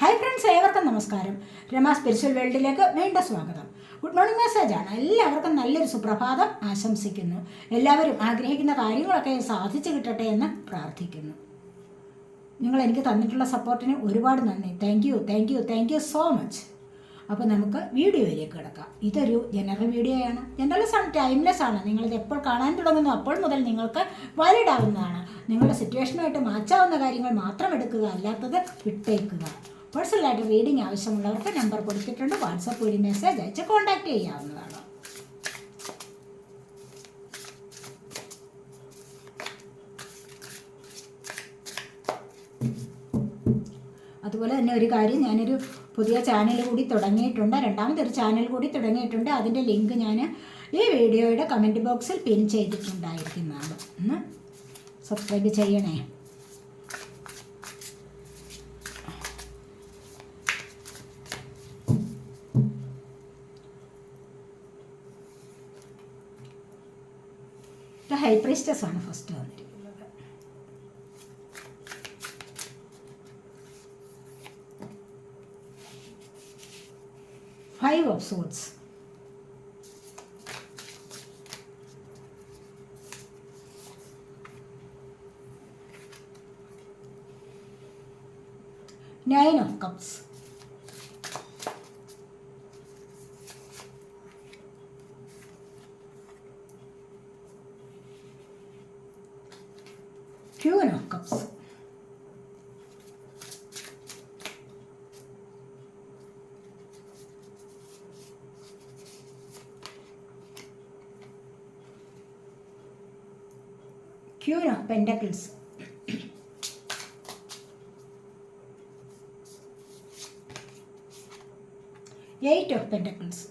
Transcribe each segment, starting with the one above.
Hi friends ഏവർക്കും നമസ്കാരം. Rama spiritual വേൾഡിലേക്ക് വീണ്ടും സ്വാഗതം. ഗുഡ് മോർണിംഗ് മെസ്സേജ് ആണ്. എല്ലാവർക്കും നല്ലൊരു സുപ്രഭാതം ആശംസിക്കുന്നു. എല്ലാവരും ആഗ്രഹിക്കുന്ന കാര്യങ്ങളൊക്കെ സാധിച്ചു കിട്ടട്ടെ എന്ന് പ്രാർത്ഥിക്കുന്നു. നിങ്ങൾ എനിക്ക് തന്നിട്ടുള്ള സപ്പോർട്ടിന് ഒരുപാട് നന്ദി. Thank you thank you thank you so much അപ്പോൾ നമുക്ക് വീഡിയോയിലേക്ക് കിടക്കാം. ഇതൊരു ജനറൽ വീഡിയോയാണ് ജനറൽസ് സൺ ടൈംലെസ് ആണ്. നിങ്ങളിത് എപ്പോൾ കാണാൻ തുടങ്ങുന്നു അപ്പോൾ മുതൽ നിങ്ങൾക്ക് വാലിഡ് ആവുന്നതാണ്. നിങ്ങളുടെ സിറ്റുവേഷനുമായിട്ട് മാച്ചാവുന്ന കാര്യങ്ങൾ മാത്രം എടുക്കുക അല്ലാത്തത് വിട്ടേക്കുക. പേഴ്സണലായിട്ട് റീഡിംഗ് ആവശ്യമുള്ളവർക്ക് നമ്പർ കൊടുത്തിട്ടുണ്ട്. വാട്സപ്പ് വഴി മെസ്സേജ് അയച്ച് കോൺടാക്ട് ചെയ്യാവുന്നതാണ്. അതുപോലെ തന്നെ ഒരു കാര്യം ഞാനൊരു പുതിയ ചാനൽ കൂടി തുടങ്ങിയിട്ടുണ്ട്. രണ്ടാമതൊരു ചാനൽ കൂടി തുടങ്ങിയിട്ടുണ്ട്. അതിന്റെ ലിങ്ക് ഞാൻ ഈ വീഡിയോയുടെ കമന്റ് ബോക്സിൽ പിൻ ചെയ്തിട്ടുണ്ടായിരിക്കുന്നതാണ്. ഒന്ന് സബ്സ്ക്രൈബ് ചെയ്യണേ. ഹൈ പ്രീസ്റ്റസ് ആണ് ഫസ്റ്റ് വന്നിരിക്കുന്നത് five of swords nine of cups pentacles. Eight of pentacles.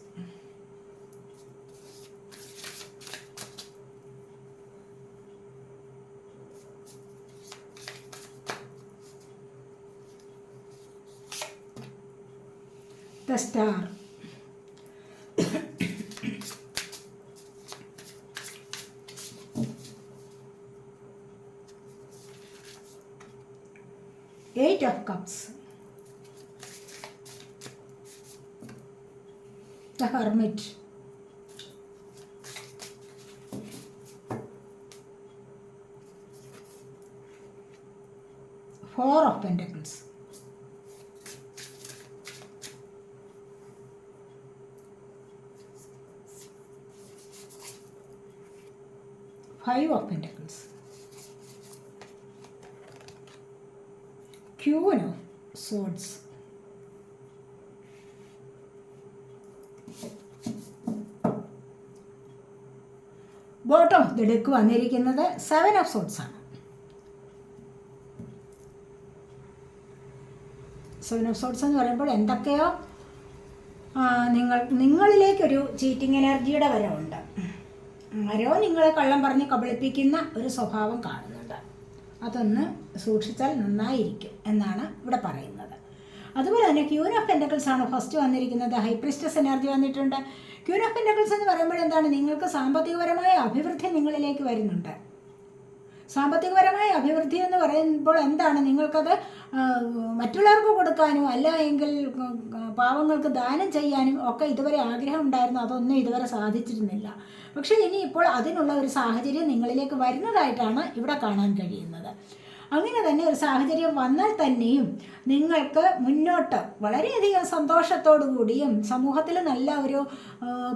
The star. Four of Pentacles. Five of Pentacles. Queen of Swords. Bottom of the deck വന്നിരിക്കുന്നത് seven of swords ആണ് swords എന്ന് പറയുമ്പോൾ എന്തൊക്കെയോ നിങ്ങൾ നിങ്ങളിലേക്കൊരു cheating എനർജിയുടെ വരവുണ്ട്. ആരോ നിങ്ങളെ കള്ളം പറഞ്ഞ് കബളിപ്പിക്കുന്ന ഒരു സ്വഭാവം കാണുന്നുണ്ട്. അതൊന്ന് സൂക്ഷിച്ചാൽ നന്നായിരിക്കും എന്നാണ് ഇവിടെ പറയുന്നത്. അതുപോലെ തന്നെ ക്യൂൻ ഓഫ് ആണ് ഫസ്റ്റ് വന്നിരിക്കുന്നത്. ഹൈപ്രിസ്റ്റസ് എനർജി വന്നിട്ടുണ്ട്. ക്യൂൻ ഓഫ് എന്ന് പറയുമ്പോൾ എന്താണ്? നിങ്ങൾക്ക് സാമ്പത്തികപരമായ അഭിവൃദ്ധി നിങ്ങളിലേക്ക് വരുന്നുണ്ട്. സാമ്പത്തികപരമായ അഭിവൃദ്ധി എന്ന് പറയുമ്പോൾ എന്താണ്? നിങ്ങൾക്കത് മറ്റുള്ളവർക്ക് കൊടുക്കാനും അല്ല എങ്കിൽ പാവങ്ങൾക്ക് ദാനം ചെയ്യാനും ഒക്കെ ഇതുവരെ ആഗ്രഹം ഉണ്ടായിരുന്നു. അതൊന്നും ഇതുവരെ സാധിച്ചിരുന്നില്ല. പക്ഷേ ഇനി ഇപ്പോൾ അതിനുള്ള ഒരു സാഹചര്യം നിങ്ങളിലേക്ക് വരുന്നതായിട്ടാണ് ഇവിടെ കാണാൻ കഴിയുന്നത്. അങ്ങനെ തന്നെ ഒരു സാഹചര്യം വന്നാൽ തന്നെയും നിങ്ങൾക്ക് മുന്നോട്ട് വളരെയധികം സന്തോഷത്തോടു കൂടിയും സമൂഹത്തിൽ നല്ല ഒരു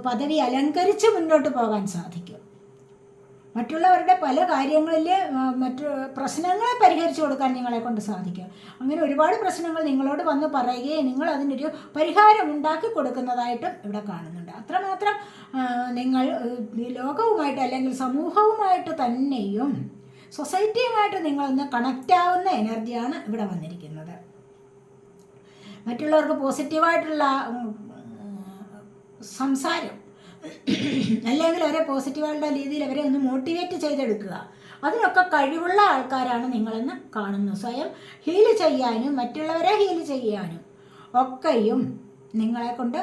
പദവി അലങ്കരിച്ച് മുന്നോട്ട് പോകാൻ സാധിക്കും. മറ്റുള്ളവരുടെ പല കാര്യങ്ങളിൽ മറ്റു പ്രശ്നങ്ങളെ പരിഹരിച്ചു കൊടുക്കാൻ നിങ്ങളെ കൊണ്ട് സാധിക്കും. അങ്ങനെ ഒരുപാട് പ്രശ്നങ്ങൾ നിങ്ങളോട് വന്ന് പറയുകയും നിങ്ങൾ അതിനൊരു പരിഹാരം ഉണ്ടാക്കി കൊടുക്കുന്നതായിട്ടും ഇവിടെ കാണുന്നുണ്ട്. അത്രമാത്രം നിങ്ങൾ ലോകവുമായിട്ട് അല്ലെങ്കിൽ സമൂഹവുമായിട്ട് തന്നെയും സൊസൈറ്റിയുമായിട്ട് നിങ്ങളൊന്ന് കണക്റ്റ് ആവുന്ന എനർജിയാണ് ഇവിടെ വന്നിരിക്കുന്നത്. മറ്റുള്ളവർക്ക് പോസിറ്റീവായിട്ടുള്ള സംസാരം അല്ലെങ്കിൽ അവരെ പോസിറ്റീവായിട്ടുള്ള രീതിയിൽ അവരെ ഒന്ന് മോട്ടിവേറ്റ് ചെയ്തെടുക്കുക. അതിനൊക്കെ കഴിവുള്ള ആൾക്കാരാണ് നിങ്ങളെന്ന് കാണുന്നു. സ്വയം ഹീൽ ചെയ്യാനും മറ്റുള്ളവരെ ഹീൽ ചെയ്യാനും ഒക്കെയും നിങ്ങളെ കൊണ്ട്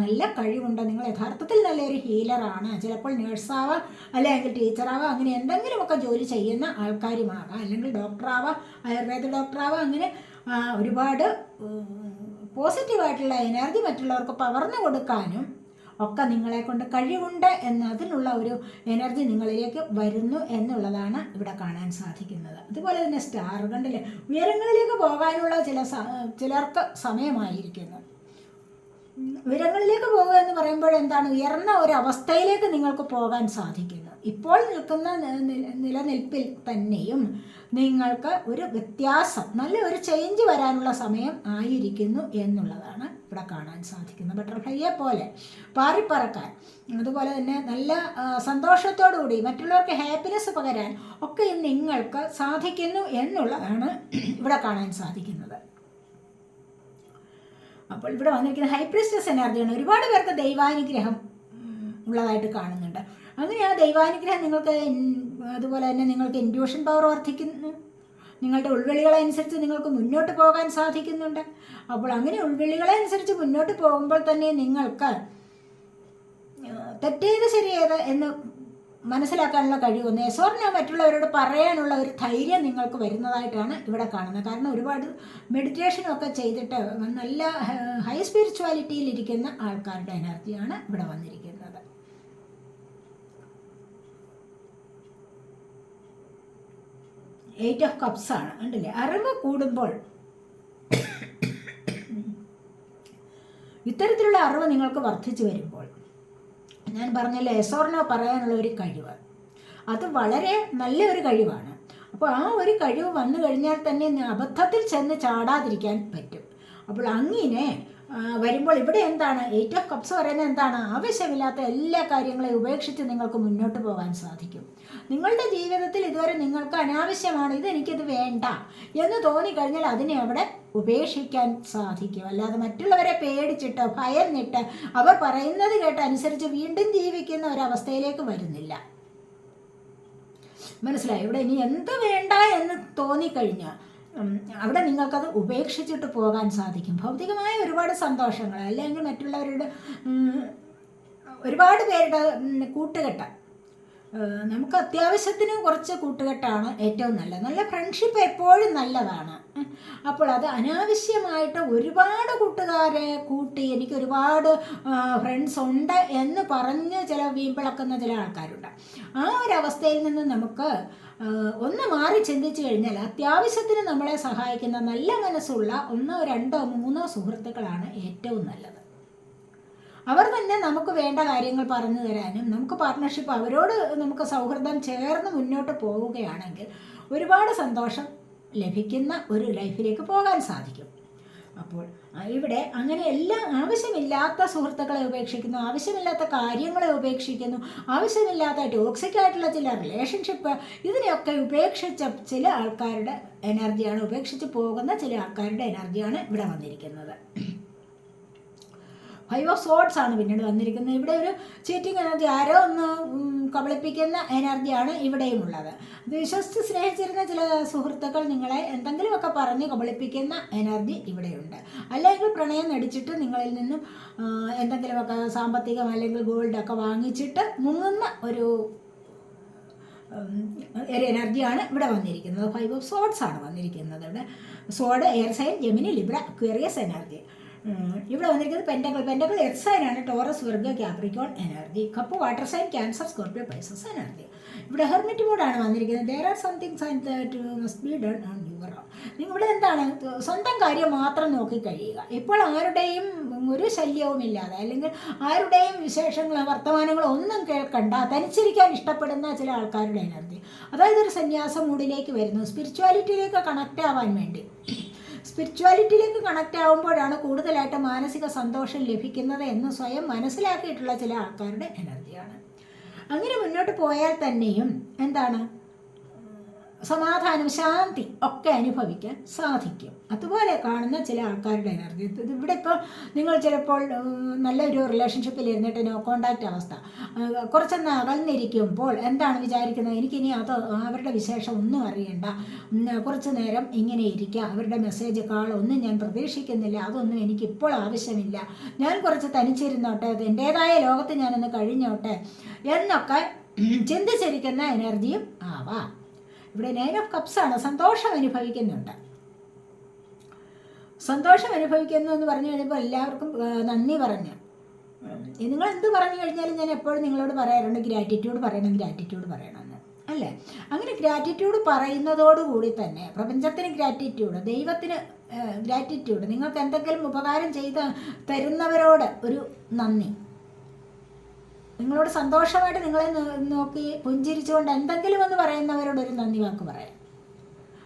നല്ല കഴിവുണ്ട്. നിങ്ങൾ യഥാർത്ഥത്തിൽ നല്ലൊരു ഹീലറാണ് ചിലപ്പോൾ നേഴ്സാവാം അല്ലെങ്കിൽ ടീച്ചറാവാം അങ്ങനെ എന്തെങ്കിലുമൊക്കെ ജോലി ചെയ്യുന്ന ആൾക്കാരുമാകാം. അല്ലെങ്കിൽ ഡോക്ടറാവാം ആയുർവേദ ഡോക്ടറാവാം അങ്ങനെ ഒരുപാട് പോസിറ്റീവായിട്ടുള്ള എനർജി മറ്റുള്ളവർക്ക് പകർന്നു കൊടുക്കാനും ഒക്കെ നിങ്ങളെ കൊണ്ട് കഴിവുണ്ട് എന്നതിനുള്ള ഒരു എനർജി നിങ്ങളിലേക്ക് വരുന്നു എന്നുള്ളതാണ് ഇവിടെ കാണാൻ സാധിക്കുന്നത്. അതുപോലെ തന്നെ സ്റ്റാർ കണ്ടില്ലേ ഉയരങ്ങളിലേക്ക് പോകാനുള്ള ചില ചിലർക്ക് സമയമായിരിക്കുന്നു. ഉയരങ്ങളിലേക്ക് പോകുക എന്ന് പറയുമ്പോൾ എന്താണ്? ഉയർന്ന ഒരു അവസ്ഥയിലേക്ക് നിങ്ങൾക്ക് പോകാൻ സാധിക്കുന്നു. ഇപ്പോൾ നിൽക്കുന്ന നിലനിൽപ്പിൽ തന്നെയും നിങ്ങൾക്ക് ഒരു വ്യത്യാസം നല്ല ഒരു ചേഞ്ച് വരാനുള്ള സമയം ആയിരിക്കുന്നു എന്നുള്ളതാണ് ഇവിടെ കാണാൻ സാധിക്കുന്നു. ബട്ടർഫ്ലൈയെ പോലെ പാറിപ്പറക്കാൻ അതുപോലെ തന്നെ നല്ല സന്തോഷത്തോടുകൂടി മറ്റുള്ളവർക്ക് ഹാപ്പിനെസ് പകരാൻ ഒക്കെ നിങ്ങൾക്ക് സാധിക്കുന്നു എന്നുള്ളതാണ് ഇവിടെ കാണാൻ സാധിക്കുന്നത്. അപ്പോൾ ഇവിടെ വന്നിരിക്കുന്ന ഹൈപ്രിസ്റ്റസ് എനർജിയാണ് ഒരുപാട് പേർക്ക് ദൈവാനുഗ്രഹം ഉള്ളതായിട്ട് കാണുന്നുണ്ട്. അങ്ങനെ ആ ദൈവാനുഗ്രഹം നിങ്ങൾക്ക് അതുപോലെ തന്നെ നിങ്ങൾക്ക് ഇൻഡ്യൂഷൻ പവർ വർദ്ധിക്കുന്നു. നിങ്ങളുടെ ഉൾവിളികളനുസരിച്ച് നിങ്ങൾക്ക് മുന്നോട്ട് പോകാൻ സാധിക്കുന്നുണ്ട്. അപ്പോൾ അങ്ങനെ ഉൾവിളികളനുസരിച്ച് മുന്നോട്ട് പോകുമ്പോൾ തന്നെ നിങ്ങൾക്ക് തെറ്റേത് ശരിയേത് എന്ന് മനസ്സിലാക്കാനുള്ള കഴിവ് നെസോറിനെ മറ്റുള്ളവരോട് പറയാനുള്ള ഒരു ധൈര്യം നിങ്ങൾക്ക് വരുന്നതായിട്ടാണ് ഇവിടെ കാണുന്നത്. കാരണം ഒരുപാട് മെഡിറ്റേഷനൊക്കെ ചെയ്തിട്ട് നല്ല ഹൈ സ്പിരിച്വാലിറ്റിയിൽ ഇരിക്കുന്ന ആൾക്കാരുടെ എനർജിയാണ് ഇവിടെ വന്നിരിക്കുന്നത്. എയ്റ്റ് ഓഫ് കപ്സ് ആണ്. കണ്ടില്ലേ? അറിവ് കൂടുമ്പോൾ ഇത്തരത്തിലുള്ള അറിവ് നിങ്ങൾക്ക് വർദ്ധിച്ചു വരുമ്പോൾ ഞാൻ പറഞ്ഞല്ലോ എസോർണോ പറയാനുള്ള ഒരു കഴിവ്. അത് വളരെ നല്ല ഒരു കഴിവാണ്. അപ്പോൾ ആ ഒരു കഴിവ് വന്നു കഴിഞ്ഞാൽ തന്നെ അബദ്ധത്തിൽ ചെന്ന് ചാടാതിരിക്കാൻ പറ്റും. അപ്പോൾ അങ്ങിനെ വരുമ്പോൾ ഇവിടെ എന്താണ്? എയ്റ്റ് ഓഫ് കപ്സ് പറയുന്നത് എന്താണ്? ആവശ്യമില്ലാത്ത എല്ലാ കാര്യങ്ങളെയും ഉപേക്ഷിച്ച് നിങ്ങൾക്ക് മുന്നോട്ട് പോകാൻ സാധിക്കും. നിങ്ങളുടെ ജീവിതത്തിൽ ഇതുവരെ നിങ്ങൾക്ക് അനാവശ്യമാണ് ഇത് ഇതെനിക്കിത് വേണ്ട എന്ന് തോന്നിക്കഴിഞ്ഞാൽ അതിനെ അവിടെ ഉപേക്ഷിക്കാൻ സാധിക്കും. അല്ലാതെ മറ്റുള്ളവരെ പേടിച്ചിട്ട് ഭയന്നിട്ട് അവർ പറയുന്നത് കേട്ട് അനുസരിച്ച് വീണ്ടും ജീവിക്കുന്ന ഒരവസ്ഥയിലേക്ക് വരുന്നില്ല. മനസ്സിലായി? ഇവിടെ ഇനി എന്ത് വേണ്ട എന്ന് തോന്നിക്കഴിഞ്ഞാൽ അവിടെ നിങ്ങൾക്കത് ഉപേക്ഷിച്ചിട്ട് പോകാൻ സാധിക്കും. ഭൗതികമായ ഒരുപാട് സന്തോഷങ്ങൾ അല്ലെങ്കിൽ മറ്റുള്ളവരുടെ ഒരുപാട് പേരുടെ കൂട്ടുകെട്ട നമുക്ക് അത്യാവശ്യത്തിന് കുറച്ച് കൂട്ടുകെട്ടാണ് ഏറ്റവും നല്ലത്. നല്ല ഫ്രണ്ട്ഷിപ്പ് എപ്പോഴും നല്ലതാണ്. അപ്പോൾ അത് അനാവശ്യമായിട്ട് ഒരുപാട് കൂട്ടുകാരെ കൂട്ടി എനിക്ക് ഒരുപാട് ഫ്രണ്ട്സ് ഉണ്ട് എന്ന് പറഞ്ഞ് ചില വീമ്പിളക്കുന്ന ചില ആൾക്കാരുണ്ട്. ആ ഒരു അവസ്ഥയിൽ നിന്ന് നമുക്ക് ഒന്ന് മാറി ചിന്തിച്ചു കഴിഞ്ഞാൽ അത്യാവശ്യത്തിന് നമ്മളെ സഹായിക്കുന്ന നല്ല മനസ്സുള്ള ഒന്നോ രണ്ടോ മൂന്നോ സുഹൃത്തുക്കളാണ് ഏറ്റവും നല്ലത്. അവർ തന്നെ നമുക്ക് വേണ്ട കാര്യങ്ങൾ പറഞ്ഞു തരാനും നമുക്ക് പാർട്ട്ണർഷിപ്പ് അവരോട് നമുക്ക് സൗഹൃദം ചേർന്ന് മുന്നോട്ട് പോവുകയാണെങ്കിൽ ഒരുപാട് സന്തോഷം ലഭിക്കുന്ന ഒരു ലൈഫിലേക്ക് പോകാൻ സാധിക്കും. അപ്പോൾ ഇവിടെ അങ്ങനെ എല്ലാ ആവശ്യമില്ലാത്ത സുഹൃത്തുക്കളെ ഉപേക്ഷിക്കുന്നു ആവശ്യമില്ലാത്ത കാര്യങ്ങളെ ഉപേക്ഷിക്കുന്നു ആവശ്യമില്ലാത്ത ടോക്സിക് ആയിട്ടുള്ള ചില റിലേഷൻഷിപ്പ് ഇതിനെയൊക്കെ ഉപേക്ഷിച്ച ചില ആൾക്കാരുടെ എനർജിയാണ് ഉപേക്ഷിച്ച് പോകുന്ന ചില ആൾക്കാരുടെ എനർജിയാണ് ഇവിടെ വന്നിരിക്കുന്നത്. ഫൈവ് ഓഫ് സോഡ്സ് ആണ് പിന്നീട് വന്നിരിക്കുന്നത്. ഇവിടെ ഒരു ചീറ്റിംഗ് എനർജി ആരോ ഒന്ന് കബളിപ്പിക്കുന്ന എനർജിയാണ് ഇവിടെയും ഉള്ളത്. വിശ്വസിച്ച് സ്നേഹിച്ചിരുന്ന ചില സുഹൃത്തുക്കൾ നിങ്ങളെ എന്തെങ്കിലുമൊക്കെ പറഞ്ഞ് കബളിപ്പിക്കുന്ന എനർജി ഇവിടെയുണ്ട്. അല്ലെങ്കിൽ പ്രണയം നടിച്ചിട്ട് നിങ്ങളിൽ നിന്നും എന്തെങ്കിലുമൊക്കെ സാമ്പത്തികം അല്ലെങ്കിൽ ഗോൾഡൊക്കെ വാങ്ങിച്ചിട്ട് മുങ്ങുന്ന ഒരു ഒരു എനർജിയാണ് ഇവിടെ വന്നിരിക്കുന്നത്. ഫൈവ് ഓഫ് സോഡ്സ് ആണ് വന്നിരിക്കുന്നത് ഇവിടെ. Sword air sign Gemini Libra Aquarius energy ഇവിടെ വന്നിരിക്കുന്നത് പെന്റകൾ പെന്റകൾ എർത്ത് സൈൻ ആണ് Taurus Virgo Capricorn energy cup water sign Cancer Scorpio Pisces energy ഇവിടെ ഹെർമിറ്റ് മോഡാണ് വന്നിരിക്കുന്നത്. There are something sign that must be done on your നിങ്ങൾ ഇവിടെ എന്താണ് സ്വന്തം കാര്യം മാത്രം നോക്കി കഴിയുക ഇപ്പോൾ ആരുടെയും ഒരു ശല്യവും ഇല്ലാതെ അല്ലെങ്കിൽ ആരുടെയും വിശേഷങ്ങളോ വർത്തമാനങ്ങളോ ഒന്നും കേൾക്കണ്ട തനിച്ചിരിക്കാൻ ഇഷ്ടപ്പെടുന്ന ചില ആൾക്കാരുടെ എനർജി അതായത് ഒരു സന്യാസ മൂഡിലേക്ക് വരുന്നു. സ്പിരിച്വാലിറ്റിയിലേക്ക് കണക്റ്റ് ആവാൻ വേണ്ടി. സ്പിരിച്വാലിറ്റിയിലേക്ക് കണക്റ്റ് ആവുമ്പോഴാണ് കൂടുതലായിട്ട് മാനസിക സന്തോഷം ലഭിക്കുന്നത് എന്ന് സ്വയം മനസ്സിലാക്കിയിട്ടുള്ള ചില ആൾക്കാരുടെ എനർജിയാണ് അങ്ങനെ മുന്നോട്ട് പോയാൽ തന്നെയും എന്താണ്? സമാധാനം ശാന്തി ഒക്കെ അനുഭവിക്കാൻ സാധിക്കും. അതുപോലെ കാണുന്ന ചില ആൾക്കാരുടെ എനർജി ഇവിടെ ഇപ്പോൾ നിങ്ങൾ ചിലപ്പോൾ നല്ലൊരു റിലേഷൻഷിപ്പിൽ ഇരുന്നിട്ട് നോ കോണ്ടാക്റ്റ് അവസ്ഥ. കുറച്ചൊന്ന് അകന്നിരിക്കുമ്പോൾ എന്താണ് വിചാരിക്കുന്നത്? എനിക്കിനി അത് അവരുടെ വിശേഷം ഒന്നും അറിയണ്ട. കുറച്ച് നേരം ഇങ്ങനെ ഇരിക്കുക അവരുടെ മെസ്സേജ് കാൾ ഒന്നും ഞാൻ പ്രതീക്ഷിക്കുന്നില്ല. അതൊന്നും എനിക്കിപ്പോൾ ആവശ്യമില്ല. ഞാൻ കുറച്ച് തനിച്ചിരുന്നോട്ടെ എന്റേതായ ലോകത്ത് ഞാനൊന്ന് കഴിഞ്ഞോട്ടെ എന്നൊക്കെ ചിന്തിച്ചിരിക്കുന്ന എനർജിയും ആവാം. ഇവിടെ നയൻ ഓഫ് കപ്സ് ആണ്. സന്തോഷം അനുഭവിക്കുന്നുണ്ട്. സന്തോഷം അനുഭവിക്കുന്നു എന്ന് പറഞ്ഞു കഴിഞ്ഞപ്പോൾ എല്ലാവർക്കും നന്ദി പറഞ്ഞു. നിങ്ങൾ എന്ത് പറഞ്ഞു കഴിഞ്ഞാലും ഞാൻ എപ്പോഴും നിങ്ങളോട് പറയാറുണ്ട് ഗ്രാറ്റിറ്റ്യൂഡ് പറയണം ഗ്രാറ്റിറ്റ്യൂഡ് പറയണമെന്ന്. അല്ലേ? അങ്ങനെ ഗ്രാറ്റിറ്റ്യൂഡ് പറയുന്നതോടുകൂടി തന്നെ പ്രപഞ്ചത്തിന് ഗ്രാറ്റിറ്റ്യൂഡ് ദൈവത്തിന് ഗ്രാറ്റിറ്റ്യൂഡ് നിങ്ങൾക്ക് എന്തെങ്കിലും ഉപകാരം ചെയ്ത് തരുന്നവരോട് ഒരു നന്ദി. നിങ്ങളോട് സന്തോഷമായിട്ട് നിങ്ങളെ നോക്കി പുഞ്ചിരിച്ചുകൊണ്ട് എന്തെങ്കിലും എന്ന് പറയുന്നവരോട് ഒരു നന്ദി വാക്ക് പറയാം.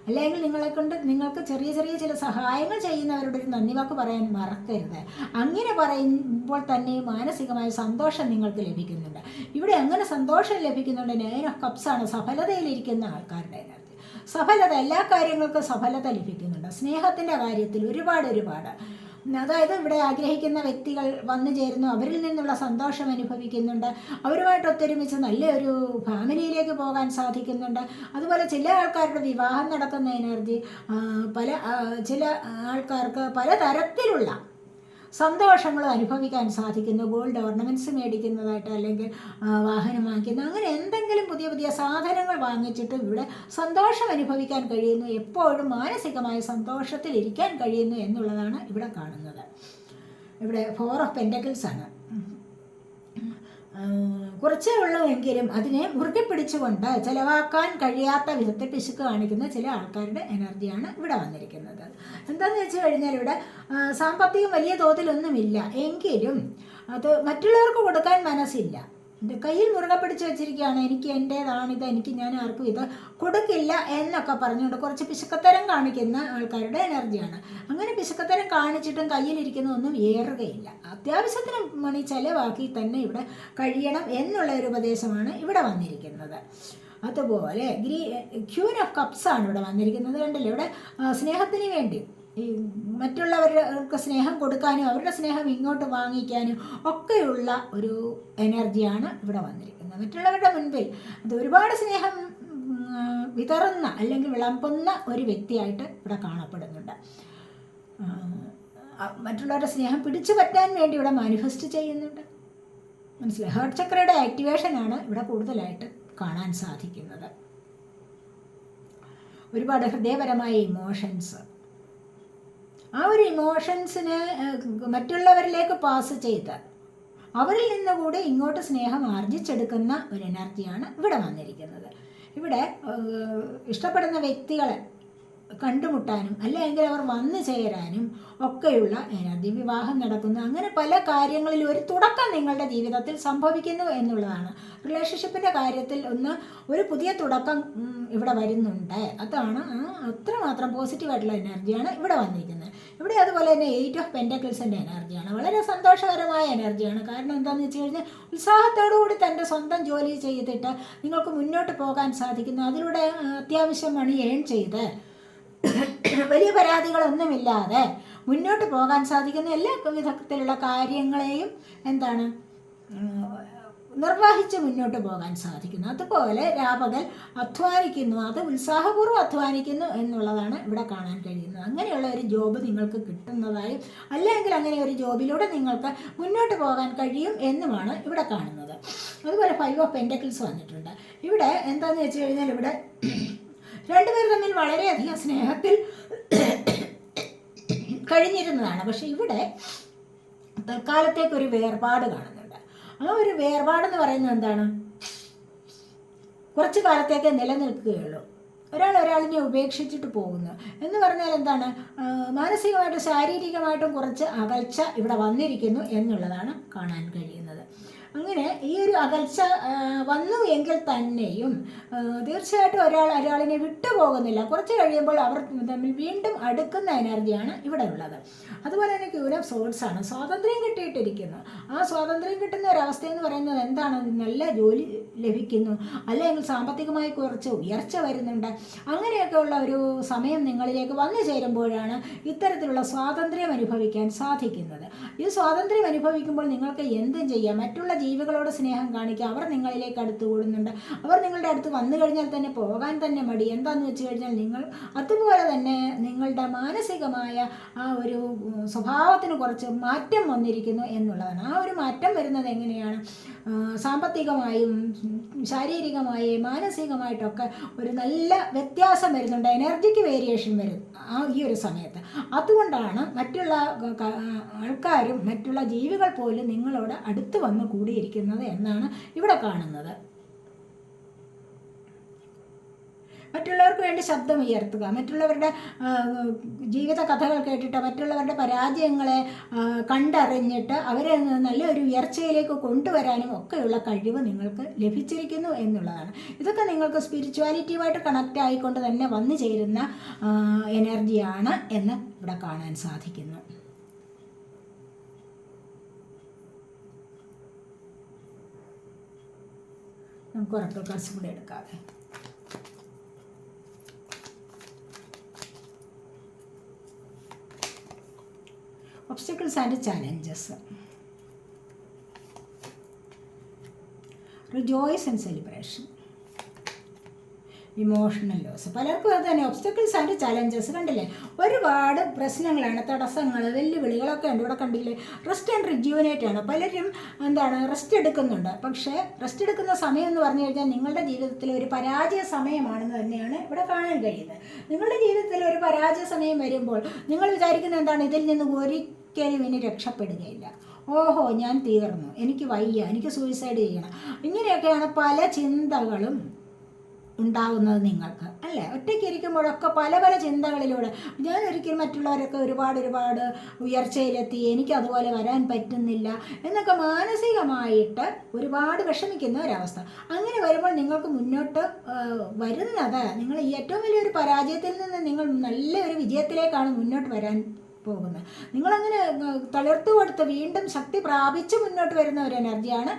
അല്ലെങ്കിൽ നിങ്ങളെ കൊണ്ട് നിങ്ങൾക്ക് ചെറിയ ചെറിയ ചില സഹായങ്ങൾ ചെയ്യുന്നവരോട് ഒരു നന്ദി വാക്ക് പറയാൻ മറക്കരുത്. അങ്ങനെ പറയുമ്പോൾ തന്നെ മാനസികമായ സന്തോഷം നിങ്ങൾക്ക് ലഭിക്കുന്നുണ്ട്. ഇവിടെ അങ്ങനെ സന്തോഷം ലഭിക്കുന്നുണ്ട് നയൻ ഓഫ് കപ്സാണ് സഫലതയിലിരിക്കുന്ന ആൾക്കാരുടെ സഫലത എല്ലാ കാര്യങ്ങൾക്കും സഫലത ലഭിക്കുന്നുണ്ട്. സ്നേഹത്തിന്റെ കാര്യത്തിൽ ഒരുപാട് ഒരുപാട്. അതായത് ഇവിടെ ആഗ്രഹിക്കുന്ന വ്യക്തികൾ വന്നു ചേരുന്നു. അവരിൽ നിന്നുള്ള സന്തോഷം അനുഭവിക്കുന്നുണ്ട്. അവരുമായിട്ട് ഒത്തൊരുമിച്ച് നല്ലൊരു ഫാമിലിയിലേക്ക് പോകാൻ സാധിക്കുന്നുണ്ട്. അതുപോലെ ചില ആൾക്കാരുടെ വിവാഹം നടക്കുന്ന എനർജി പല ചില ആൾക്കാർക്ക് പലതരത്തിലുള്ള സന്തോഷങ്ങളും അനുഭവിക്കാൻ സാധിക്കുന്നു. ഗോൾഡ് ഓർണമെന്റ്സ് മേടിക്കുന്നതായിട്ട് അല്ലെങ്കിൽ വാഹനം വാങ്ങിക്കുന്നു അങ്ങനെ എന്തെങ്കിലും പുതിയ പുതിയ സാധനങ്ങൾ വാങ്ങിച്ചിട്ട് ഇവിടെ സന്തോഷം അനുഭവിക്കാൻ കഴിയുന്നു. എപ്പോഴും മാനസികമായ സന്തോഷത്തിൽ ഇരിക്കാൻ കഴിയുന്നു എന്നുള്ളതാണ് ഇവിടെ കാണുന്നത്. ഇവിടെ ഫോർ ഓഫ് പെന്റക്കിൾസ് ആണ്. കുറച്ചേ ഉള്ളൂ എങ്കിലും അതിനെ മുറുകെ പിടിച്ചുകൊണ്ട് ചെലവാക്കാൻ കഴിയാത്ത വിധത്തിൽ പിശുക്ക് കാണിക്കുന്ന ചില ആൾക്കാരുടെ എനർജിയാണ് ഇവിടെ വന്നിരിക്കുന്നത്. എന്താണെന്ന് വെച്ച് കഴിഞ്ഞാൽ ഇവിടെ സാമ്പത്തികം വലിയ തോതിലൊന്നുമില്ല. എങ്കിലും അത് മറ്റുള്ളവർക്ക് കൊടുക്കാൻ മനസ്സില്ല. എന്റെ കയ്യിൽ മുറുകെ പിടിച്ച് വെച്ചിരിക്കുകയാണ്. എനിക്ക് എന്റേതാണിത് എനിക്ക് ഞാൻ ആർക്കും ഇത് കൊടുക്കില്ല എന്നൊക്കെ പറഞ്ഞുകൊണ്ട് കുറച്ച് പിശുക്കത്തരം കാണിക്കുന്ന ആൾക്കാരുടെ എനർജിയാണ്. അങ്ങനെ പിശുക്കത്തരം കാണിച്ചിട്ടും കയ്യിലിരിക്കുന്ന ഒന്നും ഏറുകയില്ല. അത്യാവശ്യത്തിന് മണി ചെലവാക്കി തന്നെ ഇവിടെ കഴിയണം എന്നുള്ള ഒരു ഉപദേശമാണ് ഇവിടെ വന്നിരിക്കുന്നത്. അതുപോലെ ഗ്രീ ക്യൂൻ ഓഫ് കപ്സ് ആണ് ഇവിടെ വന്നിരിക്കുന്നത്. കണ്ടല്ലോ? ഇവിടെ സ്നേഹത്തിന് വേണ്ടി. ഈ മറ്റുള്ളവർക്ക് സ്നേഹം കൊടുക്കാനും അവരുടെ സ്നേഹം ഇങ്ങോട്ട് വാങ്ങിക്കാനും ഒക്കെയുള്ള ഒരു എനർജിയാണ് ഇവിടെ വന്നിരിക്കുന്നത്. മറ്റുള്ളവരുടെ മുൻപിൽ അത് ഒരുപാട് സ്നേഹം വിതറുന്ന അല്ലെങ്കിൽ വിളമ്പുന്ന ഒരു വ്യക്തിയായിട്ട് ഇവിടെ കാണപ്പെടുന്നുണ്ട്. മറ്റുള്ളവരുടെ സ്നേഹം പിടിച്ചു പറ്റാൻ വേണ്ടി ഇവിടെ മാനിഫെസ്റ്റ് ചെയ്യുന്നുണ്ട്. മനസ്സിലായി? ഹേർട്ട് ചക്രയുടെ ആക്ടിവേഷനാണ് ഇവിടെ കൂടുതലായിട്ട് കാണാൻ സാധിക്കുന്നത്. ഒരുപാട് ഹൃദയപരമായ ഇമോഷൻസ് ആ ഒരു ഇമോഷൻസിനെ മറ്റുള്ളവരിലേക്ക് പാസ് ചെയ്ത് അവരിൽ നിന്ന് കൂടി ഇങ്ങോട്ട് സ്നേഹം ആർജിച്ചെടുക്കുന്ന ഒരു എനർജിയാണ് ഇവിടെ വന്നിരിക്കുന്നത്. ഇവിടെ ഇഷ്ടപ്പെടുന്ന വ്യക്തികളെ കണ്ടുമുട്ടാനും അല്ലെങ്കിൽ അവർ വന്നു ചേരാനും ഒക്കെയുള്ള എനർജി വിവാഹം നടക്കുന്നു. അങ്ങനെ പല കാര്യങ്ങളിൽ ഒരു തുടക്കം നിങ്ങളുടെ ജീവിതത്തിൽ സംഭവിക്കുന്നു എന്നുള്ളതാണ്. റിലേഷൻഷിപ്പിന്റെ കാര്യത്തിൽ ഒന്ന് ഒരു പുതിയ തുടക്കം ഇവിടെ വരുന്നുണ്ട്. അതാണ് അത്രമാത്രം പോസിറ്റീവായിട്ടുള്ള എനർജിയാണ് ഇവിടെ വന്നിരിക്കുന്നത്. ഇവിടെ അതുപോലെ തന്നെ എയ്റ്റ് ഓഫ് പെന്റക്കിൾസിന്റെ എനർജിയാണ്. വളരെ സന്തോഷകരമായ എനർജിയാണ്. കാരണം എന്താണെന്ന് വെച്ച് കഴിഞ്ഞാൽ ഉത്സാഹത്തോടു കൂടി തന്റെ സ്വന്തം ജോലി ചെയ്തിട്ട് നിങ്ങൾക്ക് മുന്നോട്ട് പോകാൻ സാധിക്കുന്നു. അതിലൂടെ അത്യാവശ്യം മണി ഏൺ ചെയ്ത്. വലിയ പരാതികളൊന്നുമില്ലാതെ മുന്നോട്ട് പോകാൻ സാധിക്കുന്ന എല്ലാ വിധത്തിലുള്ള കാര്യങ്ങളെയും എന്താണ് നിർവഹിച്ച് മുന്നോട്ട് പോകാൻ സാധിക്കുന്നു. അതുപോലെ രാപകൽ അധ്വാനിക്കുന്നു അത് ഉത്സാഹപൂർവം അധ്വാനിക്കുന്നു എന്നുള്ളതാണ് ഇവിടെ കാണാൻ കഴിയുന്നത്. അങ്ങനെയുള്ള ഒരു ജോബ് നിങ്ങൾക്ക് കിട്ടുന്നതായും അല്ലെങ്കിൽ അങ്ങനെ ഒരു ജോബിലൂടെ നിങ്ങൾക്ക് മുന്നോട്ട് പോകാൻ കഴിയും എന്നുമാണ് ഇവിടെ കാണുന്നത്. അതുപോലെ ഫൈവ് ഓഫ് പെൻഡക്കിൾസ് വന്നിട്ടുണ്ട്. ഇവിടെ എന്താണെന്ന് വെച്ച് കഴിഞ്ഞാൽ ഇവിടെ രണ്ടുപേർ തമ്മിൽ വളരെയധികം സ്നേഹത്തിൽ കഴിഞ്ഞിരുന്നതാണ്. പക്ഷെ ഇവിടെ തൽക്കാലത്തേക്ക് ഒരു വേർപാട് കാണുന്നുണ്ട്. ആ ഒരു വേർപാടെന്ന് പറയുന്നത് എന്താണ്? കുറച്ച് കാലത്തേക്ക് നിലനിൽക്കുകയുള്ളൂ. ഒരാൾ ഒരാളിനെ ഉപേക്ഷിച്ചിട്ട് പോകുന്നു. എന്ന് പറഞ്ഞാൽ എന്താണ്? മാനസികമായിട്ടും ശാരീരികമായിട്ടും കുറച്ച് അകൽച്ച ഇവിടെ വന്നിരിക്കുന്നു എന്നുള്ളതാണ് കാണാൻ കഴിയുന്നത്. അങ്ങനെ ഈ ഒരു അകൽച്ച വന്നു എങ്കിൽ തന്നെയും തീർച്ചയായിട്ടും ഒരാൾ ഒരാളിനെ വിട്ടുപോകുന്നില്ല. കുറച്ച് കഴിയുമ്പോൾ അവർ തമ്മിൽ വീണ്ടും അടുക്കുന്ന എനർജിയാണ് ഇവിടെ ഉള്ളത്. അതുപോലെ തന്നെ ക്യൂരം ആണ്. സ്വാതന്ത്ര്യം കിട്ടിയിട്ടിരിക്കുന്നു. ആ സ്വാതന്ത്ര്യം കിട്ടുന്ന ഒരവസ്ഥ എന്ന് പറയുന്നത് എന്താണ്? നല്ല ജോലി ലഭിക്കുന്നു. അല്ലെങ്കിൽ സാമ്പത്തികമായി കുറച്ച് ഉയർച്ച വരുന്നുണ്ട്. അങ്ങനെയൊക്കെയുള്ള ഒരു സമയം നിങ്ങളിലേക്ക് വന്നു ചേരുമ്പോഴാണ് ഇത്തരത്തിലുള്ള സ്വാതന്ത്ര്യം അനുഭവിക്കാൻ സാധിക്കുന്നത്. ഈ സ്വാതന്ത്ര്യം അനുഭവിക്കുമ്പോൾ നിങ്ങൾക്ക് എന്തും ചെയ്യാം. മറ്റുള്ള ജീവികളോട് സ്നേഹം കാണിക്കുക. അവർ നിങ്ങളിലേക്ക് അടുത്ത് കൂടുന്നുണ്ട് അവർ നിങ്ങളുടെ അടുത്ത് വന്നു കഴിഞ്ഞാൽ തന്നെ പോകാൻ തന്നെ മടി. എന്താണെന്ന് വെച്ച് കഴിഞ്ഞാൽ നിങ്ങൾ അതുപോലെ തന്നെ നിങ്ങളുടെ മാനസികമായ ആ ഒരു സ്വഭാവത്തിന് കുറച്ച് മാറ്റം വന്നിരിക്കുന്നു എന്നുള്ളതാണ്. ആ ഒരു മാറ്റം വരുന്നത് എങ്ങനെയാണ്? സാമ്പത്തികമായും ശാരീരികമായും മാനസികമായിട്ടൊക്കെ ഒരു നല്ല വ്യത്യാസം വരുന്നുണ്ട്. എനർജിക്ക് വേരിയേഷൻ വരും ആ ഈ ഒരു സമയത്ത്. അതുകൊണ്ടാണ് മറ്റുള്ള ആൾക്കാരും മറ്റുള്ള ജീവികൾ പോലും നിങ്ങളോട് അടുത്ത് വന്ന് കൂടിയിരിക്കുന്നത് എന്നാണ് ഇവിടെ കാണുന്നത്. മറ്റുള്ളവർക്ക് വേണ്ടി ശബ്ദം ഉയർത്തുക മറ്റുള്ളവരുടെ ജീവിത കഥകൾ കേട്ടിട്ട് മറ്റുള്ളവരുടെ പരാജയങ്ങളെ കണ്ടറിഞ്ഞിട്ട് അവരെ നല്ലൊരു ഉയർച്ചയിലേക്ക് കൊണ്ടുവരാനും ഒക്കെയുള്ള കഴിവ് നിങ്ങൾക്ക് ലഭിച്ചിരിക്കുന്നു എന്നുള്ളതാണ്. ഇതൊക്കെ നിങ്ങൾക്ക് സ്പിരിച്വാലിറ്റിയുമായിട്ട് കണക്റ്റ് ആയിക്കൊണ്ട് തന്നെ വന്നു ചേരുന്ന എനർജിയാണ് എന്ന് ഇവിടെ കാണാൻ സാധിക്കുന്നു. നമുക്ക് ഉറക്ക ക്ലാസ് കൂടെ എടുക്കാവേ obstacles and challenges. Rejoice and celebration. Emotional loss പലർക്കും അത് തന്നെ. ഒബ്സ്റ്റക്കിൾസ് ആൻഡ് ചലഞ്ചസ് കണ്ടില്ലേ? ഒരുപാട് പ്രശ്നങ്ങളാണ്. തടസ്സങ്ങൾ വെല്ലുവിളികളൊക്കെ ഉണ്ട്. ഇവിടെ കണ്ടില്ലേ? റെസ്റ്റ് ആൻഡ് റിജ്യൂനേറ്റ് ആണ്. പലരും എന്താണ്? റെസ്റ്റ് എടുക്കുന്നുണ്ട്. പക്ഷേ റെസ്റ്റ് എടുക്കുന്ന സമയം എന്ന് പറഞ്ഞു കഴിഞ്ഞാൽ നിങ്ങളുടെ ജീവിതത്തിലെ ഒരു പരാജയ സമയമാണെന്ന് തന്നെയാണ് ഇവിടെ കാണാൻ കഴിയുന്നത്. നിങ്ങളുടെ ജീവിതത്തിൽ ഒരു പരാജയ സമയം വരുമ്പോൾ നിങ്ങൾ വിചാരിക്കുന്നത് എന്താണ്? ഇതിൽ നിന്ന് ഒരിക്കലും ഇനി രക്ഷപ്പെടുകയില്ല. ഓഹോ ഞാൻ തീർന്നു. എനിക്ക് വയ്യ. എനിക്ക് സൂയിസൈഡ് ചെയ്യണം. ഇങ്ങനെയൊക്കെയാണ് പല ചിന്തകളും ഉണ്ടാവുന്നത് നിങ്ങൾക്ക് അല്ലേ? ഒറ്റയ്ക്ക് ഇരിക്കുമ്പോഴൊക്കെ പല പല ചിന്തകളിലൂടെ ഞാൻ ഒരിക്കലും മറ്റുള്ളവരൊക്കെ ഒരുപാട് ഒരുപാട് ഉയർച്ചയിലെത്തി എനിക്ക് അതുപോലെ വരാൻ പറ്റുന്നില്ല എന്നൊക്കെ മാനസികമായിട്ട് ഒരുപാട് വിഷമിക്കുന്ന ഒരവസ്ഥ. അങ്ങനെ വരുമ്പോൾ നിങ്ങൾക്ക് മുന്നോട്ട് വരുന്നത് നിങ്ങൾ ഏറ്റവും വലിയൊരു പരാജയത്തിൽ നിന്ന് നിങ്ങൾ നല്ലൊരു വിജയത്തിലേക്കാണ് മുന്നോട്ട് വരാൻ പോകുന്നത്. നിങ്ങളങ്ങനെ തളർത്തു കൊടുത്ത് വീണ്ടും ശക്തി പ്രാപിച്ച് മുന്നോട്ട് വരുന്ന ഒരു എനർജിയാണ്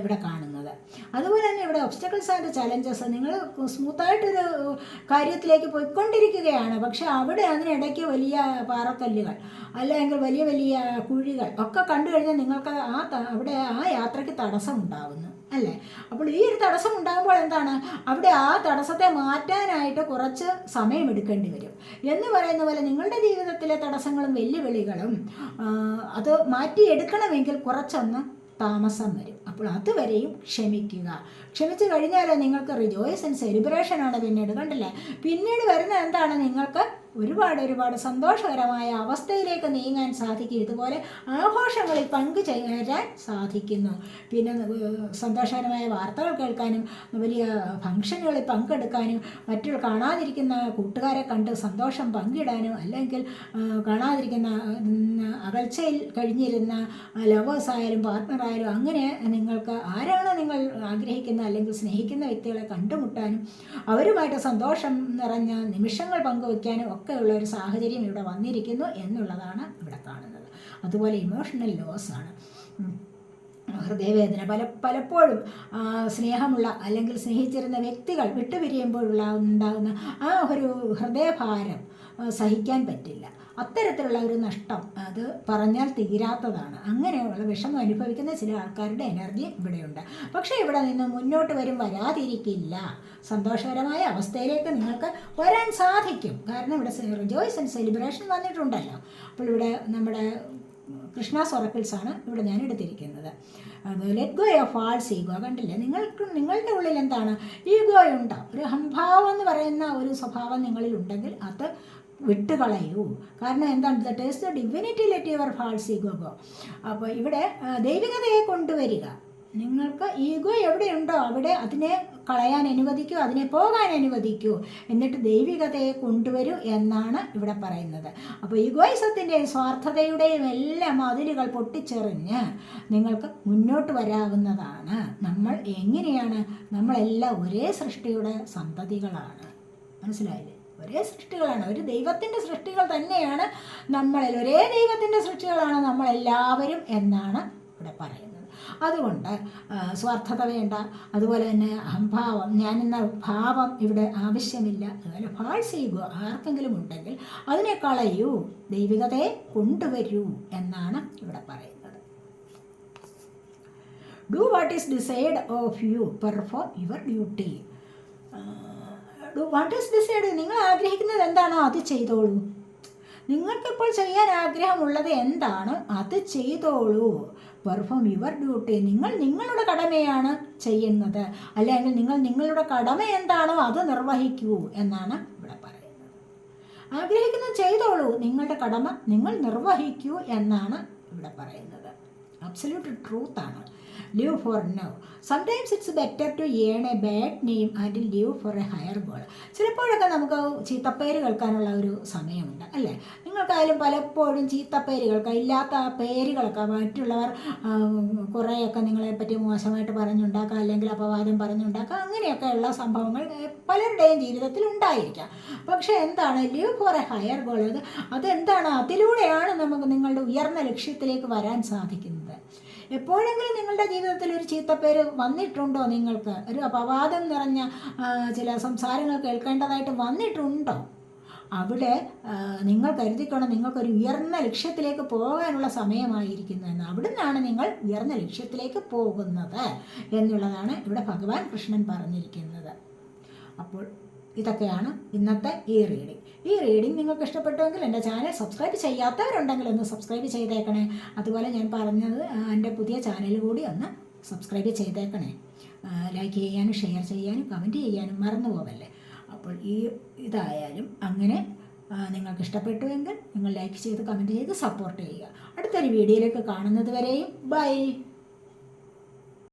ഇവിടെ കാണുന്നത്. അതുപോലെ തന്നെ ഇവിടെ ഒബ്സ്റ്റക്കിൾസ് ആൻഡ് ചലഞ്ചസ് നിങ്ങൾ സ്മൂത്തായിട്ടൊരു കാര്യത്തിലേക്ക് പോയിക്കൊണ്ടിരിക്കുകയാണ്. പക്ഷെ അവിടെ അതിനിടയ്ക്ക് വലിയ പാറക്കല്ലുകൾ അല്ലെങ്കിൽ വലിയ വലിയ കുഴികൾ ഒക്കെ കണ്ടു കഴിഞ്ഞാൽ നിങ്ങൾക്ക് ആ അവിടെ ആ യാത്രയ്ക്ക് തടസ്സം ഉണ്ടാവുന്നു അല്ലേ? അപ്പോൾ ഈ ഒരു തടസ്സം ഉണ്ടാകുമ്പോൾ എന്താണ്? അവിടെ ആ തടസ്സത്തെ മാറ്റാനായിട്ട് കുറച്ച് സമയം എടുക്കേണ്ടി വരും. എന്ന് പറയുന്ന പോലെ നിങ്ങളുടെ ജീവിതത്തിലെ തടസ്സങ്ങളും വെല്ലുവിളികളും അത് മാറ്റിയെടുക്കണമെങ്കിൽ കുറച്ചൊന്ന് താമസം വരും. അപ്പോൾ അതുവരെയും ക്ഷമിക്കുക. ക്ഷമിച്ചു കഴിഞ്ഞാൽ നിങ്ങൾക്ക് റിജോയ്സ് ആൻഡ് സെലിബ്രേഷൻ ആണ് പിന്നീട് കണ്ടില്ലേ? പിന്നീട് വരുന്ന എന്താണ്? നിങ്ങൾക്ക് ഒരുപാട് ഒരുപാട് സന്തോഷകരമായ അവസ്ഥയിലേക്ക് നീങ്ങാൻ സാധിക്കും. ഇതുപോലെ ആഘോഷങ്ങളിൽ പങ്കു ചേരാൻ സാധിക്കുന്നു. പിന്നെ സന്തോഷകരമായ വാർത്തകൾ കേൾക്കാനും വലിയ ഫംഗ്ഷനുകളിൽ പങ്കെടുക്കാനും മറ്റു കാണാതിരിക്കുന്ന കൂട്ടുകാരെ കണ്ട് സന്തോഷം പങ്കിടാനും അല്ലെങ്കിൽ കാണാതിരിക്കുന്ന അകൽച്ചയിൽ കഴിഞ്ഞിരുന്ന ലവേഴ്സ് ആയാലും പാർട്ട്ണറായാലും അങ്ങനെ നിങ്ങൾക്ക് ആരാണോ നിങ്ങൾ ആഗ്രഹിക്കുന്ന അല്ലെങ്കിൽ സ്നേഹിക്കുന്ന വ്യക്തികളെ കണ്ടുമുട്ടാനും അവരുമായിട്ട് സന്തോഷം നിറഞ്ഞ നിമിഷങ്ങൾ പങ്കുവയ്ക്കാനും ഒക്കെയുള്ള ഒരു സാഹചര്യം ഇവിടെ വന്നിരിക്കുന്നു എന്നുള്ളതാണ് ഇവിടെ കാണുന്നത്. അതുപോലെ ഇമോഷണൽ ലോസ് ആണ്. ഹൃദയവേദന. പല പലപ്പോഴും സ്നേഹമുള്ള അല്ലെങ്കിൽ സ്നേഹിച്ചിരുന്ന വ്യക്തികൾ വിട്ടുപിരിയുമ്പോഴുള്ള ഉണ്ടാകുന്ന ആ ഒരു ഹൃദയഭാരം സഹിക്കാൻ പറ്റില്ല. അത്തരത്തിലുള്ള ഒരു നഷ്ടം അത് പറഞ്ഞാൽ തീരാത്തതാണ്. അങ്ങനെയുള്ള വിഷമം അനുഭവിക്കുന്ന ചില ആൾക്കാരുടെ എനർജി ഇവിടെയുണ്ട്. പക്ഷേ ഇവിടെ നിന്ന് മുന്നോട്ട് വരും വരാതിരിക്കില്ല. സന്തോഷകരമായ അവസ്ഥയിലേക്ക് നിങ്ങൾക്ക് വരാൻ സാധിക്കും. കാരണം ഇവിടെ റിജോയ്സ് ആൻഡ് സെലിബ്രേഷൻ വന്നിട്ടുണ്ടല്ലോ. അപ്പോൾ ഇവിടെ നമ്മുടെ കൃഷ്ണ സൊറക്കിൾസാണ് ഇവിടെ ഞാൻ എടുത്തിരിക്കുന്നത്. Let go of false ego കണ്ടില്ലേ? നിങ്ങൾക്ക് നിങ്ങളുടെ ഉള്ളിൽ എന്താണ്? ഈഗോ ഒരു അഹംഭാവം എന്ന് പറയുന്ന ഒരു സ്വഭാവം നിങ്ങളിൽ ഉണ്ടെങ്കിൽ അത് വിട്ടുകളയൂ. കാരണം എന്താണ്? The taste the divinity let your false ego അപ്പോൾ ഇവിടെ ദൈവികതയെ കൊണ്ടുവരിക. നിങ്ങൾക്ക് ഈഗോ എവിടെയുണ്ടോ അവിടെ അതിനെ കളയാൻ അനുവദിക്കൂ അതിനെ പോകാൻ അനുവദിക്കൂ. എന്നിട്ട് ദൈവികതയെ കൊണ്ടുവരൂ എന്നാണ് ഇവിടെ പറയുന്നത്. അപ്പോൾ ഈഗോയിസത്തിന്റെയും സ്വാർത്ഥതയുടെയും എല്ലാം മതിലുകൾ പൊട്ടിച്ചെറിഞ്ഞ് നിങ്ങൾക്ക് മുന്നോട്ട് വരാവുന്നതാണ്. നമ്മൾ എങ്ങനെയാണ്? നമ്മളെല്ലാം ഒരേ സൃഷ്ടിയുടെ സന്തതികളാണ്. മനസ്സിലായില്ലേ? ഒരേ സൃഷ്ടികളാണ്. ഒരു ദൈവത്തിന്റെ സൃഷ്ടികൾ തന്നെയാണ് നമ്മളിൽ. ഒരേ ദൈവത്തിന്റെ സൃഷ്ടികളാണ് നമ്മളെല്ലാവരും എന്നാണ് ഇവിടെ പറയുന്നത്. അതുകൊണ്ട് സ്വാർത്ഥത വേണ്ട. അതുപോലെ തന്നെ അഹംഭാവം ഞാനെന്ന ഭാവം ഇവിടെ ആവശ്യമില്ല. അതുപോലെ ഫാൾസ് ചെയ്യുക ആർക്കെങ്കിലും ഉണ്ടെങ്കിൽ അതിനെ കളയൂ. ദൈവികതയെ കൊണ്ടുവരൂ എന്നാണ് ഇവിടെ പറയുന്നത്. Do what is decide of you perform your duty what is decide നിങ്ങൾ ആഗ്രഹിക്കുന്നത് എന്താണോ അത് ചെയ്തോളൂ. നിങ്ങൾക്കിപ്പോൾ ചെയ്യാൻ ആഗ്രഹമുള്ളത് എന്താണ് അത് ചെയ്തോളൂ. പെർഫോം യുവർ ഡ്യൂട്ടി നിങ്ങൾ നിങ്ങളുടെ കടമയാണ് ചെയ്യുന്നത്. അല്ലെങ്കിൽ നിങ്ങൾ നിങ്ങളുടെ കടമ എന്താണോ അത് നിർവഹിക്കൂ എന്നാണ് ഇവിടെ പറയുന്നത്. ആഗ്രഹിക്കുന്നത് ചെയ്തോളൂ. നിങ്ങളുടെ കടമ നിങ്ങൾ നിർവഹിക്കൂ എന്നാണ് ഇവിടെ പറയുന്നത്. Absolute ട്രൂത്താണ് live for now sometimes it's better to earn a bad name and live for a higher goal ചിലപ്പോഴൊക്കെ നമുക്ക് ചീത്തപ്പേര് കേൾക്കാനുള്ള ഒരു സമയമുണ്ട് അല്ലേ? നിങ്ങൾക്കായാലും പലപ്പോഴും ചീത്തപ്പേര് കേൾക്കാം ഇല്ലാത്ത ആ പേരുകളൊക്കെ മറ്റുള്ളവർ കുറേയൊക്കെ നിങ്ങളെപ്പറ്റി മോശമായിട്ട് പറഞ്ഞുണ്ടാക്കുക അല്ലെങ്കിൽ അപവാദം പറഞ്ഞുണ്ടാക്കുക അങ്ങനെയൊക്കെയുള്ള സംഭവങ്ങൾ പലരുടെയും ജീവിതത്തിൽ ഉണ്ടായിരിക്കാം. പക്ഷേ എന്താണ് live for a higher goal അത് അതെന്താണ്? അതിലൂടെയാണ് നമുക്ക് നിങ്ങളുടെ ഉയർന്ന ലക്ഷ്യത്തിലേക്ക് വരാൻ സാധിക്കുന്നത്. എപ്പോഴെങ്കിലും നിങ്ങളുടെ ജീവിതത്തിൽ ഒരു ചീത്തപ്പേര് വന്നിട്ടുണ്ടോ നിങ്ങൾക്ക്? ഒരു അപവാദം നിറഞ്ഞ ചില സംസാരങ്ങൾ കേൾക്കേണ്ടതായിട്ട് വന്നിട്ടുണ്ടോ? അവിടെ നിങ്ങൾ കരുതിക്കണം നിങ്ങൾക്കൊരു ഉയർന്ന ലക്ഷ്യത്തിലേക്ക് പോകാനുള്ള സമയമായിരിക്കുന്നതെന്ന് അവിടുന്നാണ് നിങ്ങൾ ഉയർന്ന ലക്ഷ്യത്തിലേക്ക് പോകുന്നത് എന്നുള്ളതാണ് ഇവിടെ ഭഗവാൻ കൃഷ്ണൻ പറഞ്ഞിരിക്കുന്നത്. അപ്പോൾ ഇതൊക്കെയാണ് ഇന്നത്തെ ഈ റീഡിംഗ് ഈ റീഡിംഗ് നിങ്ങൾക്ക് ഇഷ്ടപ്പെട്ടുവെങ്കിൽ എന്റെ ചാനൽ സബ്സ്ക്രൈബ് ചെയ്യാത്തവരുണ്ടെങ്കിൽ ഒന്ന് സബ്സ്ക്രൈബ് ചെയ്തേക്കണേ. അതുപോലെ ഞാൻ പറഞ്ഞത് എന്റെ പുതിയ ചാനൽ കൂടി ഒന്ന് സബ്സ്ക്രൈബ് ചെയ്തേക്കണേ. ലൈക്ക് ചെയ്യാനും ഷെയർ ചെയ്യാനും കമന്റ് ചെയ്യാനും മറന്നു പോവല്ലേ. അപ്പോൾ ഈ ഇതായാലും അങ്ങനെ നിങ്ങൾക്ക് ഇഷ്ടപ്പെട്ടുവെങ്കിൽ നിങ്ങൾ ലൈക്ക് ചെയ്ത് കമന്റ് ചെയ്ത് സപ്പോർട്ട് ചെയ്യുക. അടുത്തൊരു വീഡിയോയിലേക്ക് കാണുന്നത് വരെയും ബൈ